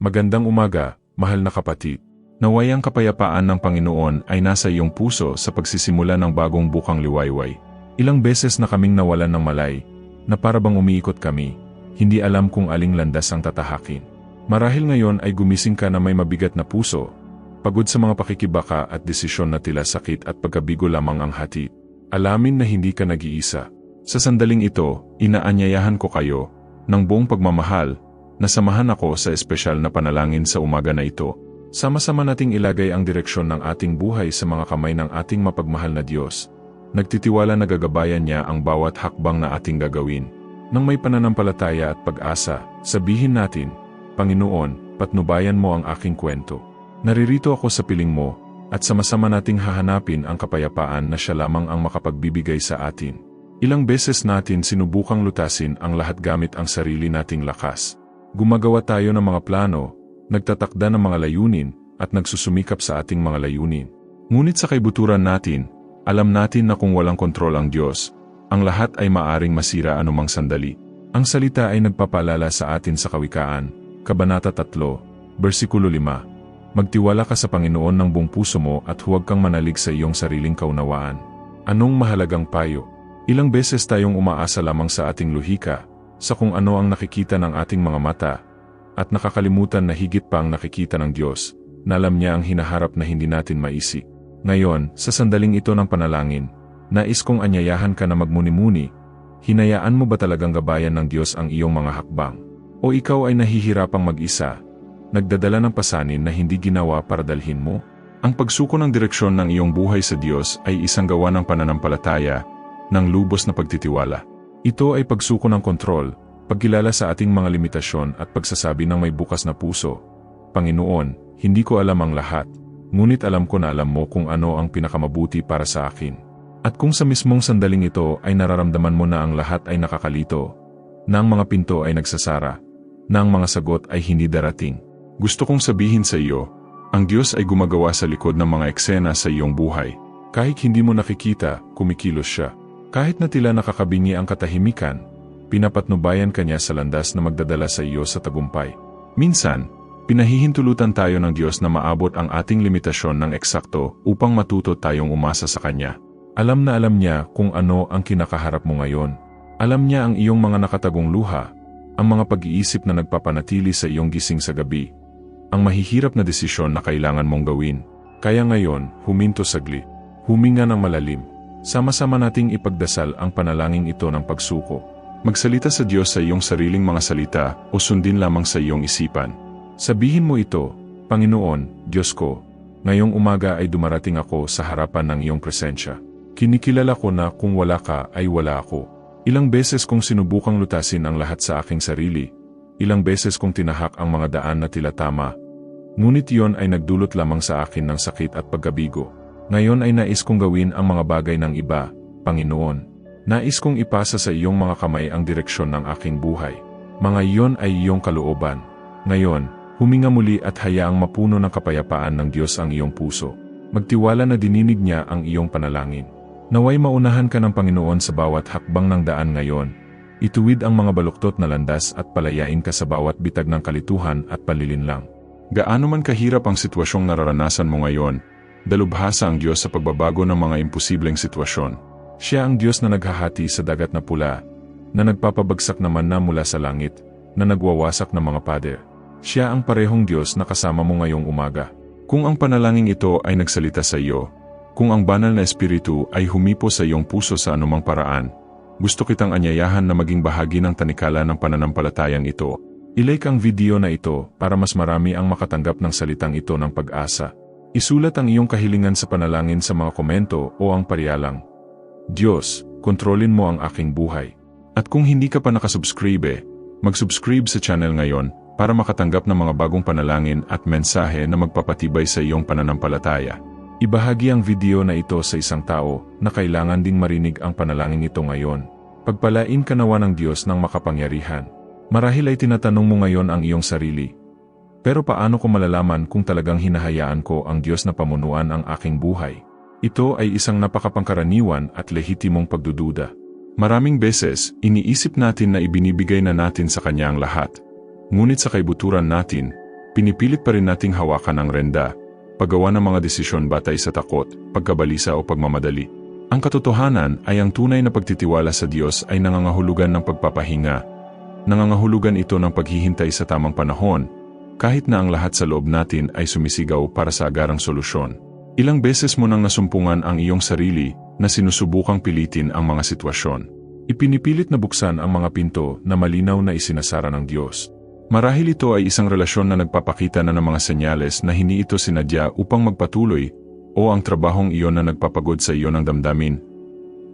Magandang umaga, mahal na kapatid. Naway ang kapayapaan ng Panginoon ay nasa iyong puso sa pagsisimula ng bagong bukang liwayway. Ilang beses na kaming nawalan ng malay, na para bang umiikot kami, hindi alam kung aling landas ang tatahakin. Marahil ngayon ay gumising ka na may mabigat na puso, pagod sa mga pakikibaka at desisyon na tila sakit at pagkabigo lamang ang hatid. Alamin na hindi ka nag-iisa. Sa sandaling ito, inaanyayahan ko kayo, ng buong pagmamahal, Nasamahan ako sa espesyal na panalangin sa umaga na ito. Sama-sama nating ilagay ang direksyon ng ating buhay sa mga kamay ng ating mapagmahal na Diyos. Nagtitiwala na gagabayan niya ang bawat hakbang na ating gagawin. Nang may pananampalataya at pag-asa, sabihin natin, Panginoon, patnubayan mo ang aking kwento. Naririto ako sa piling mo, at sama-sama nating hahanapin ang kapayapaan na siya lamang ang makapagbibigay sa atin. Ilang beses natin sinubukang lutasin ang lahat gamit ang sarili nating lakas. Gumagawa tayo ng mga plano, nagtatakda ng mga layunin, at nagsusumikap sa ating mga layunin. Ngunit sa kaibuturan natin, alam natin na kung walang kontrol ang Diyos, ang lahat ay maaring masira anumang sandali. Ang salita ay nagpapalala sa atin sa Kawikaan, Kabanata 3, versikulo 5. Magtiwala ka sa Panginoon ng buong puso mo at huwag kang manalig sa iyong sariling kaunawaan. Anong mahalagang payo? Ilang beses tayong umaasa lamang sa ating luhika, sa kung ano ang nakikita ng ating mga mata, at nakakalimutan na higit pa ang nakikita ng Diyos, na alam niya ang hinaharap na hindi natin maisip. Ngayon, sa sandaling ito ng panalangin, nais kong anyayahan ka na magmuni-muni, hinayaan mo ba talagang gabayan ng Diyos ang iyong mga hakbang? O ikaw ay nahihirapang mag-isa, nagdadala ng pasanin na hindi ginawa para dalhin mo? Ang pagsuko ng direksyon ng iyong buhay sa Diyos ay isang gawa ng pananampalataya, ng lubos na pagtitiwala. Ito ay pagsuko ng kontrol, pagkilala sa ating mga limitasyon at pagsasabi ng may bukas na puso. Panginoon, hindi ko alam ang lahat, ngunit alam ko na alam mo kung ano ang pinakamabuti para sa akin. At kung sa mismong sandaling ito ay nararamdaman mo na ang lahat ay nakakalito, na ang mga pinto ay nagsasara, na ang mga sagot ay hindi darating. Gusto kong sabihin sa iyo, ang Diyos ay gumagawa sa likod ng mga eksena sa iyong buhay. Kahit hindi mo nakikita, kumikilos siya. Kahit na tila nakakabingi ang katahimikan, pinapatnubayan kanya sa landas na magdadala sa iyo sa tagumpay. Minsan, pinahihintulutan tayo ng Diyos na maabot ang ating limitasyon ng eksakto upang matuto tayong umasa sa Kanya. Alam na alam niya kung ano ang kinakaharap mo ngayon. Alam niya ang iyong mga nakatagong luha, ang mga pag-iisip na nagpapanatili sa iyong gising sa gabi, ang mahihirap na desisyon na kailangan mong gawin. Kaya ngayon, huminto saglit, huminga ng malalim, Sama-sama nating ipagdasal ang panalangin ito ng pagsuko. Magsalita sa Diyos sa iyong sariling mga salita o sundin lamang sa iyong isipan. Sabihin mo ito, Panginoon, Diyos ko, ngayong umaga ay dumarating ako sa harapan ng iyong presensya. Kinikilala ko na kung wala ka ay wala ako. Ilang beses kong sinubukang lutasin ang lahat sa aking sarili. Ilang beses kong tinahak ang mga daan na tila tama. Ngunit iyon ay nagdulot lamang sa akin ng sakit at pagkabigo. Ngayon ay nais kong gawin ang mga bagay ng iba, Panginoon. Nais kong ipasa sa iyong mga kamay ang direksyon ng aking buhay. Mga iyon ay iyong kalooban. Ngayon, huminga muli at hayaang mapuno ng kapayapaan ng Diyos ang iyong puso. Magtiwala na dininig niya ang iyong panalangin. Naway maunahan ka ng Panginoon sa bawat hakbang ng daan ngayon. Ituwid ang mga baluktot na landas at palayain ka sa bawat bitag ng kalituhan at palilinlang. Gaano man kahirap ang sitwasyong nararanasan mo ngayon, Dalubhasa ang Diyos sa pagbabago ng mga imposibleng sitwasyon. Siya ang Diyos na naghahati sa dagat na pula, na nagpapabagsak naman na mula sa langit, na nagwawasak ng mga pader. Siya ang parehong Diyos na kasama mo ngayong umaga. Kung ang panalangin ito ay nagsalita sa iyo, kung ang banal na espiritu ay humipo sa iyong puso sa anumang paraan, gusto kitang anyayahan na maging bahagi ng tanikala ng pananampalatayang ito. Ilike ang video na ito para mas marami ang makatanggap ng salitang ito ng pag-asa. Isulat ang iyong kahilingan sa panalangin sa mga komento o ang parialang. Diyos, kontrolin mo ang aking buhay. At kung hindi ka pa nakasubscribe, eh, mag-subscribe sa channel ngayon para makatanggap ng mga bagong panalangin at mensahe na magpapatibay sa iyong pananampalataya. Ibahagi ang video na ito sa isang tao na kailangan ding marinig ang panalangin ito ngayon. Pagpalain ka nawa ng Diyos ng makapangyarihan. Marahil ay tinatanong mo ngayon ang iyong sarili, pero paano ko malalaman kung talagang hinahayaan ko ang Diyos na pamunuan ang aking buhay? Ito ay isang napakapangkaraniwan at lehitimong pagdududa. Maraming beses, iniisip natin na ibinibigay na natin sa Kanya ang lahat. Ngunit sa kaibuturan natin, pinipilit pa rin nating hawakan ang renda, paggawa ng mga desisyon batay sa takot, pagkabalisa o pagmamadali. Ang katotohanan ay ang tunay na pagtitiwala sa Diyos ay nangangahulugan ng pagpapahinga. Nangangahulugan ito ng paghihintay sa tamang panahon, kahit na ang lahat sa loob natin ay sumisigaw para sa agarang solusyon. Ilang beses mo nang nasumpungan ang iyong sarili na sinusubukang pilitin ang mga sitwasyon. Ipinipilit na buksan ang mga pinto na malinaw na isinasara ng Diyos. Marahil ito ay isang relasyon na nagpapakita na ng mga senyales na hindi ito sinadya upang magpatuloy o ang trabahong iyon na nagpapagod sa iyo ng damdamin.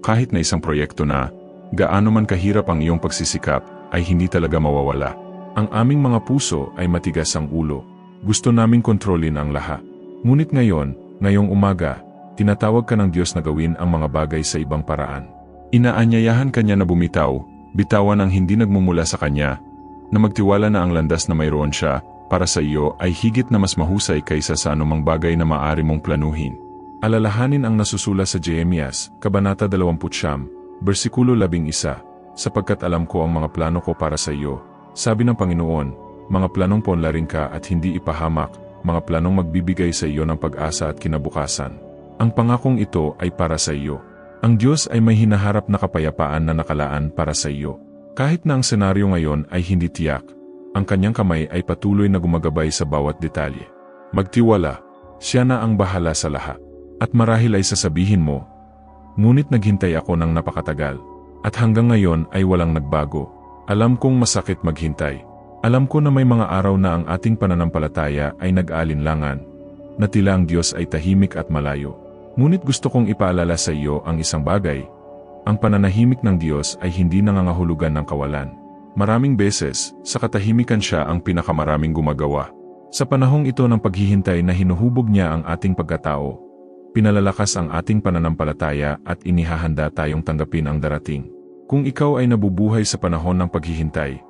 Kahit na isang proyekto na, gaano man kahirap ang iyong pagsisikap, ay hindi talaga mawawala. Ang aming mga puso ay matigas ang ulo. Gusto naming kontrolin ang lahat. Ngunit ngayon, ngayong umaga, tinatawag ka ng Diyos na gawin ang mga bagay sa ibang paraan. Inaanyayahan ka niya na bumitaw, bitawan ang hindi nagmumula sa Kanya, na magtiwala na ang landas na mayroon siya para sa iyo ay higit na mas mahusay kaysa sa anumang bagay na maaari mong planuhin. Alalahanin ang nasusula sa Jeremias, Kabanata 20, versikulo 11, sapagkat alam ko ang mga plano ko para sa iyo, sabi ng Panginoon, mga planong ponlarin ka at hindi ipahamak, mga planong magbibigay sa iyo ng pag-asa at kinabukasan. Ang pangakong ito ay para sa iyo. Ang Diyos ay may hinaharap na kapayapaan na nakalaan para sa iyo. Kahit na ang senaryo ngayon ay hindi tiyak, ang kanyang kamay ay patuloy na gumagabay sa bawat detalye. Magtiwala, siya na ang bahala sa lahat. At marahil ay sasabihin mo, ngunit naghintay ako ng napakatagal. At hanggang ngayon ay walang nagbago. Alam kong masakit maghintay. Alam ko na may mga araw na ang ating pananampalataya ay nag-alinlangan, na tila ang Diyos ay tahimik at malayo. Ngunit gusto kong ipaalala sa iyo ang isang bagay. Ang pananahimik ng Diyos ay hindi nangangahulugan ng kawalan. Maraming beses, sa katahimikan siya ang pinakamaraming gumagawa. Sa panahong ito ng paghihintay na hinuhubog niya ang ating pagkatao, pinalalakas ang ating pananampalataya at inihahanda tayong tanggapin ang darating. Kung ikaw ay nabubuhay sa panahon ng paghihintay,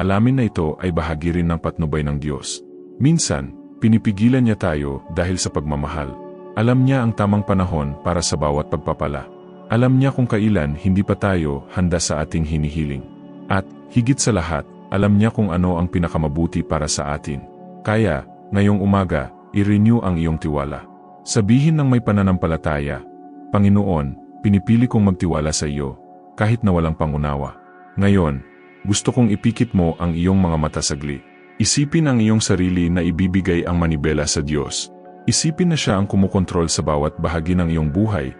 alamin na ito ay bahagi rin ng patnubay ng Diyos. Minsan, pinipigilan niya tayo dahil sa pagmamahal. Alam niya ang tamang panahon para sa bawat pagpapala. Alam niya kung kailan hindi pa tayo handa sa ating hinihiling. At, higit sa lahat, alam niya kung ano ang pinakamabuti para sa atin. Kaya, ngayong umaga, i-renew ang iyong tiwala. Sabihin ng may pananampalataya, Panginoon, pinipili kong magtiwala sa iyo, kahit na walang pangunawa. Ngayon, gusto kong ipikit mo ang iyong mga mata sagli. Isipin ang iyong sarili na ibibigay ang manibela sa Diyos. Isipin na siya ang kumukontrol sa bawat bahagi ng iyong buhay,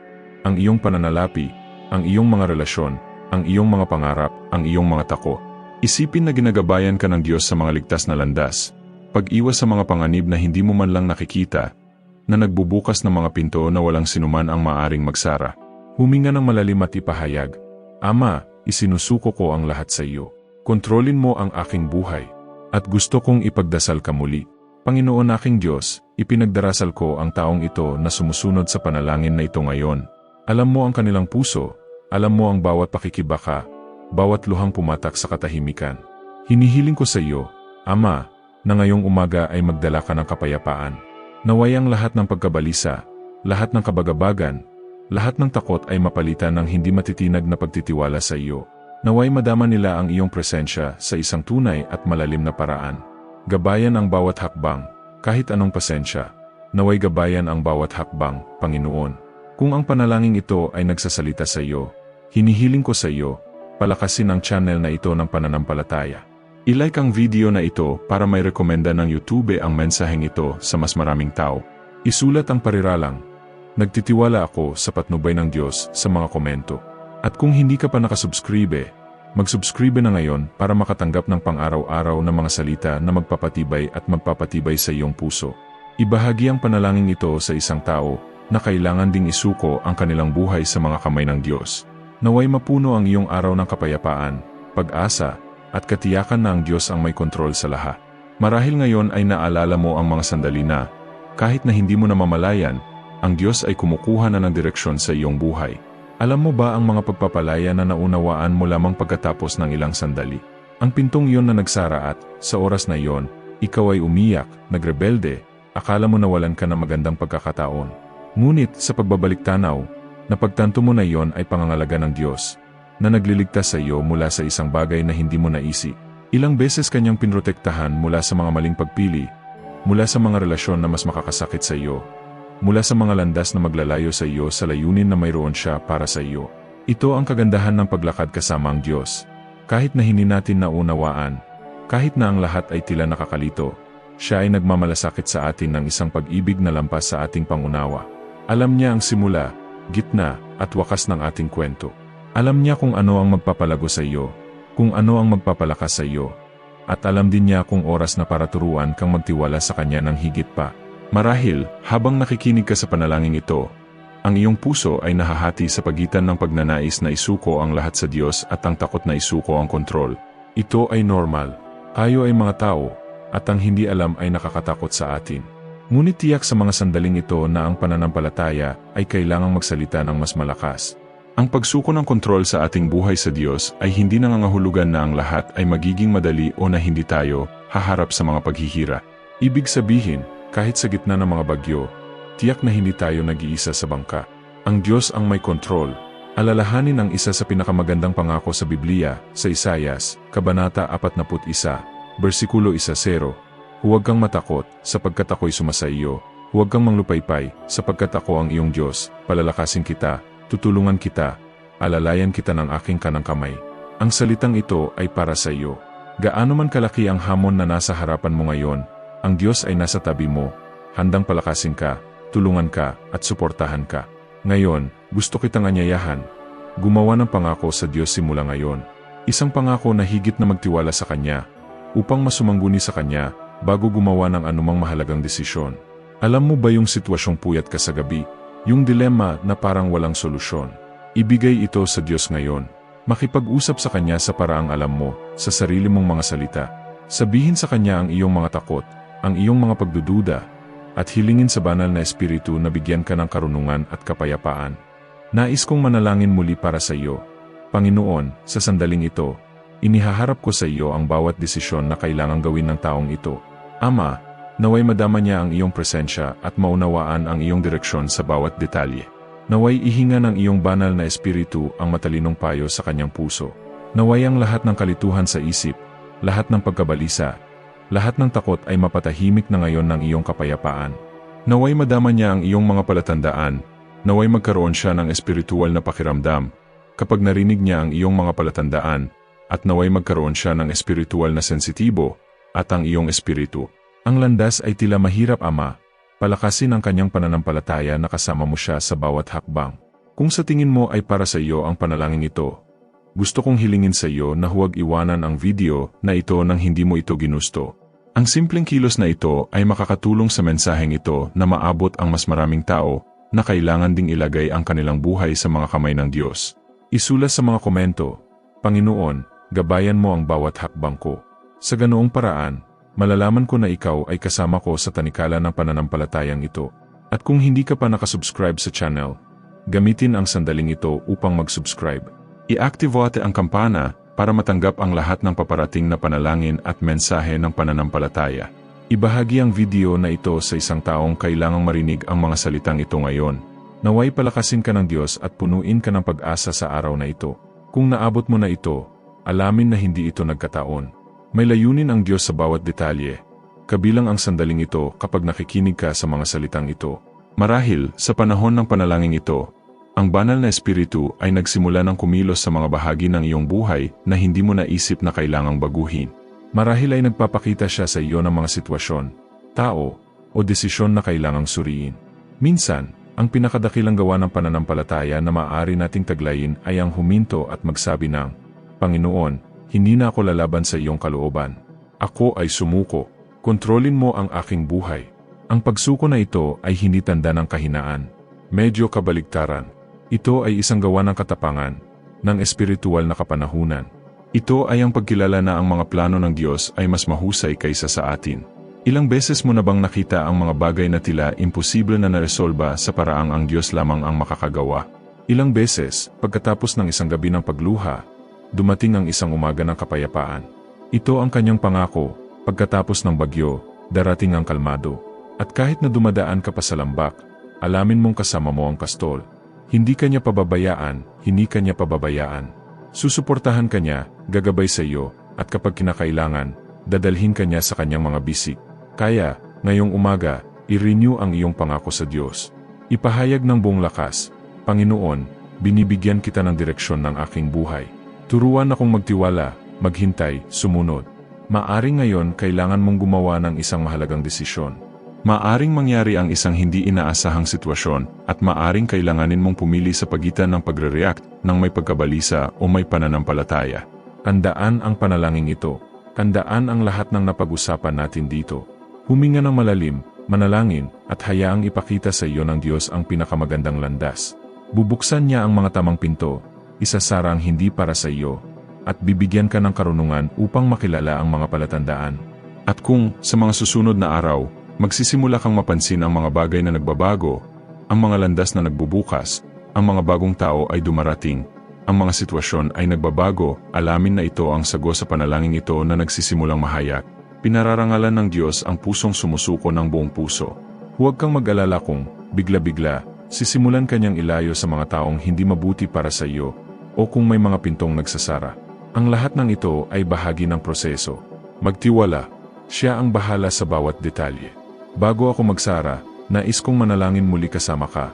ang iyong pananalapi, ang iyong mga relasyon, ang iyong mga pangarap, ang iyong mga tako. Isipin na ginagabayan ka ng Diyos sa mga ligtas na landas, pag-iwas sa mga panganib na hindi mo man lang nakikita, na nagbubukas ng mga pinto na walang sinuman ang maaring magsara. Huminga ng malalim at ipahayag, Ama, isinusuko ko ang lahat sa iyo. Kontrolin mo ang aking buhay. At gusto kong ipagdasal ka muli. Panginoon aking Diyos, ipinagdarasal ko ang taong ito na sumusunod sa panalangin na ito ngayon. Alam mo ang kanilang puso, alam mo ang bawat pakikibaka, bawat luhang pumatak sa katahimikan. Hinihiling ko sa iyo, Ama, na ngayong umaga ay magdala ka ng kapayapaan. Naway ang lahat ng pagkabalisa, lahat ng kabagabagan, lahat ng takot ay mapalitan ng hindi matitinag na pagtitiwala sa iyo. Naway madama nila ang iyong presensya sa isang tunay at malalim na paraan. Gabayan ang bawat hakbang, kahit anong pasensya. Naway gabayan ang bawat hakbang, Panginoon. Kung ang panalangin ito ay nagsasalita sa iyo, hinihiling ko sa iyo, palakasin ang channel na ito ng pananampalataya. I-like ang video na ito para may rekomenda ng YouTube ang mensaheng ito sa mas maraming tao. Isulat ang pariralang. Nagtitiwala ako sa patnubay ng Diyos sa mga komento. At kung hindi ka pa nakasubscribe, mag-subscribe na ngayon para makatanggap ng pang-araw-araw na mga salita na magpapatibay at magpapatibay sa iyong puso. Ibahagi ang panalangin ito sa isang tao na kailangan ding isuko ang kanilang buhay sa mga kamay ng Diyos. Naway mapuno ang iyong araw ng kapayapaan, pag-asa, at katiyakan na ang Diyos ang may kontrol sa lahat. Marahil ngayon ay naalala mo ang mga sandali na, kahit na hindi mo namamalayan, ang Diyos ay kumukuha na ng direksyon sa iyong buhay. Alam mo ba ang mga pagpapalaya na naunawaan mo lamang pagkatapos ng ilang sandali? Ang pintong iyon na nagsara at, sa oras na iyon, ikaw ay umiyak, nagrebelde, akala mo nawalan ka ng magandang pagkakataon. Ngunit sa pagbabalik tanaw, napagtanto mo na iyon ay pangangalaga ng Diyos, na nagliligtas sa iyo mula sa isang bagay na hindi mo naisi. Ilang beses kanyang pinrotektahan mula sa mga maling pagpili, mula sa mga relasyon na mas makakasakit sa iyo, mula sa mga landas na maglalayo sa iyo sa layunin na mayroon siya para sa iyo. Ito ang kagandahan ng paglakad kasama ang Diyos. Kahit na hindi natin naunawaan, kahit na ang lahat ay tila nakakalito, siya ay nagmamalasakit sa atin ng isang pag-ibig na lampas sa ating pangunawa. Alam niya ang simula, gitna, at wakas ng ating kwento. Alam niya kung ano ang magpapalago sa iyo, kung ano ang magpapalakas sa iyo, at alam din niya kung oras na para turuan kang magtiwala sa Kanya ng higit pa. Marahil, habang nakikinig ka sa panalangin ito, ang iyong puso ay nahahati sa pagitan ng pagnanais na isuko ang lahat sa Diyos at ang takot na isuko ang kontrol. Ito ay normal. Tayo ay mga tao, at ang hindi alam ay nakakatakot sa atin. Ngunit tiyak sa mga sandaling ito na ang pananampalataya ay kailangang magsalita ng mas malakas. Ang pagsuko ng kontrol sa ating buhay sa Diyos ay hindi nangangahulugan na ang lahat ay magiging madali o na hindi tayo haharap sa mga paghihira. Ibig sabihin, kahit sa gitna ng mga bagyo, tiyak na hindi tayo nag-iisa sa bangka. Ang Diyos ang may kontrol. Alalahanin ang isa sa pinakamagandang pangako sa Biblia, sa Isayas, Kabanata 41, versikulo 1-0. Huwag kang matakot, sapagkat ako'y sumasa iyo. Huwag kang manglupaypay, sapagkat ako ang iyong Diyos. Palalakasin kita, tutulungan kita, alalayan kita ng aking kanang kamay. Ang salitang ito ay para sa iyo. Gaano man kalaki ang hamon na nasa harapan mo ngayon, ang Diyos ay nasa tabi mo, handang palakasin ka, tulungan ka, at suportahan ka. Ngayon, gusto kitang anyayahan. Gumawa ng pangako sa Diyos simula ngayon. Isang pangako na higit na magtiwala sa Kanya, upang masumangguni sa Kanya, bago gumawa ng anumang mahalagang desisyon. Alam mo ba yung sitwasyong puyat ka sa gabi? Yung dilema na parang walang solusyon. Ibigay ito sa Diyos ngayon. Makipag-usap sa Kanya sa paraang alam mo, sa sarili mong mga salita. Sabihin sa Kanya ang iyong mga takot, ang iyong mga pagdududa, at hilingin sa banal na espiritu na bigyan ka ng karunungan at kapayapaan. Nais kong manalangin muli para sa iyo. Panginoon, sa sandaling ito, inihaharap ko sa iyo ang bawat desisyon na kailangang gawin ng taong ito. Ama, naway madama niya ang iyong presensya at maunawaan ang iyong direksyon sa bawat detalye. Naway ihinga ng iyong banal na espiritu ang matalinong payo sa kanyang puso. Naway ang lahat ng kalituhan sa isip, lahat ng pagkabalisa, lahat ng takot ay mapatahimik na ngayon ng iyong kapayapaan. Naway madama niya ang iyong mga palatandaan, naway magkaroon siya ng espiritual na pakiramdam, kapag narinig niya ang iyong mga palatandaan, at naway magkaroon siya ng espiritual na sensitibo, at ang iyong espiritu. Ang landas ay tila mahirap ama, palakasin ang kanyang pananampalataya na kasama mo siya sa bawat hakbang. Kung sa tingin mo ay para sa iyo ang panalangin ito, gusto kong hilingin sa iyo na huwag iwanan ang video na ito nang hindi mo ito ginusto. Ang simpleng kilos na ito ay makakatulong sa mensaheng ito na maabot ang mas maraming tao na kailangan ding ilagay ang kanilang buhay sa mga kamay ng Diyos. Isulat sa mga komento, Panginoon, gabayan mo ang bawat hakbang ko. Sa ganoong paraan, malalaman ko na ikaw ay kasama ko sa tanikala ng pananampalatayang ito. At kung hindi ka pa nakasubscribe sa channel, gamitin ang sandaling ito upang mag-subscribe. I-activate ang kampana para matanggap ang lahat ng paparating na panalangin at mensahe ng pananampalataya. Ibahagi ang video na ito sa isang taong kailangang marinig ang mga salitang ito ngayon. Naway palakasin ka ng Diyos at punuin ka ng pag-asa sa araw na ito. Kung naabot mo na ito, alamin na hindi ito nagkataon. May layunin ang Diyos sa bawat detalye. Kabilang ang sandaling ito kapag nakikinig ka sa mga salitang ito. Marahil, sa panahon ng panalangin ito, ang banal na espiritu ay nagsimula ng kumilos sa mga bahagi ng iyong buhay na hindi mo naisip na kailangang baguhin. Marahil ay nagpapakita siya sa iyo ng mga sitwasyon, tao, o desisyon na kailangang suriin. Minsan, ang pinakadakilang gawa ng pananampalataya na maaari nating taglayin ay ang huminto at magsabi ng, Panginoon, hindi na ako lalaban sa iyong kalooban. Ako ay sumuko. Kontrolin mo ang aking buhay. Ang pagsuko na ito ay hindi tanda ng kahinaan. Medyo kabaligtaran. Ito ay isang gawa ng katapangan, ng espiritual na kapanahunan. Ito ay ang pagkilala na ang mga plano ng Diyos ay mas mahusay kaysa sa atin. Ilang beses mo na bang nakita ang mga bagay na tila imposible na naresolba sa paraang ang Diyos lamang ang makakagawa? Ilang beses, pagkatapos ng isang gabi ng pagluha, dumating ang isang umaga ng kapayapaan. Ito ang kanyang pangako, pagkatapos ng bagyo, darating ang kalmado. At kahit na dumadaan ka pa sa lambak, alamin mong kasama mo ang kastol. Hindi kanya pababayaan, hindi kanya pababayaan. Susuportahan kanya, gagabay sa iyo, at kapag kinakailangan, dadalhin kanya sa kanyang mga bisik. Kaya, Ngayong umaga, i-renew ang iyong pangako sa Diyos. Ipahayag ng buong lakas, Panginoon, binibigyan kita ng direksyon ng aking buhay. Turuan akong magtiwala, maghintay, sumunod. Maaring ngayon kailangan mong gumawa ng isang mahalagang desisyon. Maaring mangyari ang isang hindi inaasahang sitwasyon at maaring kailanganin mong pumili sa pagitan ng pagre-react ng may pagkabalisa o may pananampalataya. Tandaan ang panalangin ito. Tandaan ang lahat ng napag-usapan natin dito. Huminga ng malalim, manalangin, at hayaang ipakita sa iyo ng Diyos ang pinakamagandang landas. Bubuksan niya ang mga tamang pinto, isasara ang hindi para sa iyo, at bibigyan ka ng karunungan upang makilala ang mga palatandaan. At kung, sa mga susunod na araw, magsisimula kang mapansin ang mga bagay na nagbabago, ang mga landas na nagbubukas, ang mga bagong tao ay dumarating, ang mga sitwasyon ay nagbabago, alamin na ito ang sago sa panalangin ito na nagsisimulang mahayak. Pinararangalan ng Diyos ang pusong sumusuko ng buong puso. Huwag kang mag-alala kung, bigla-bigla, sisimulan kanyang ilayo sa mga taong hindi mabuti para sa iyo, o kung may mga pintong nagsasara. Ang lahat ng ito ay bahagi ng proseso. Magtiwala, siya ang bahala sa bawat detalye. Bago ako magsara, nais kong manalangin muli kasama ka.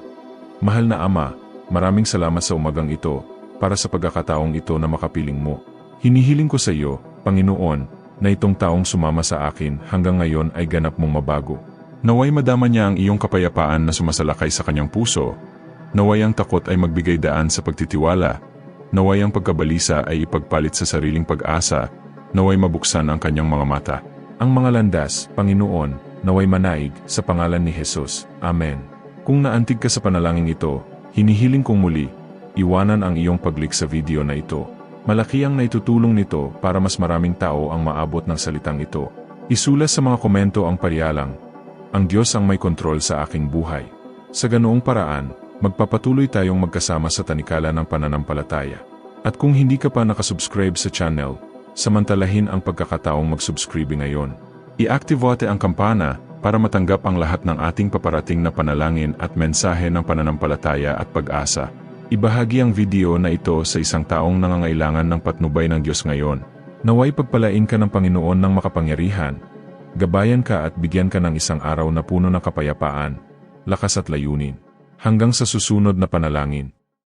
Mahal na Ama, maraming salamat sa umagang ito, para sa pagkakataong ito na makapiling mo. Hinihiling ko sa iyo, Panginoon, na itong taong sumama sa akin hanggang ngayon ay ganap mong mabago. Naway madama niya ang iyong kapayapaan na sumasalakay sa kanyang puso. Naway ang takot ay magbigay daan sa pagtitiwala. Naway ang pagkabalisa ay ipagpalit sa sariling pag-asa. Naway mabuksan ang kanyang mga mata. Ang mga landas, Panginoon, naway manaig sa pangalan ni Jesus. Amen. Kung naantig ka sa panalangin ito, hinihiling kong muli, iwanan ang iyong paglik sa video na ito. Malaki ang naitutulong nito para mas maraming tao ang maabot ng salitang ito. Isulas sa mga komento ang pariyalang, Ang Diyos ang may kontrol sa aking buhay. Sa ganoong paraan, magpapatuloy tayong magkasama sa tanikala ng pananampalataya. At kung hindi ka pa nakasubscribe sa channel, samantalahin ang pagkakataong mag-subscribe ngayon. I-activate ang kampana para matanggap ang lahat ng ating paparating na panalangin at mensahe ng pananampalataya at pag-asa. Ibahagi ang video na ito sa isang taong nangangailangan ng patnubay ng Diyos ngayon. Naway pagpalain ka ng Panginoon ng makapangyarihan. Gabayan ka at bigyan ka ng isang araw na puno ng kapayapaan, lakas at layunin. Hanggang sa susunod na panalangin.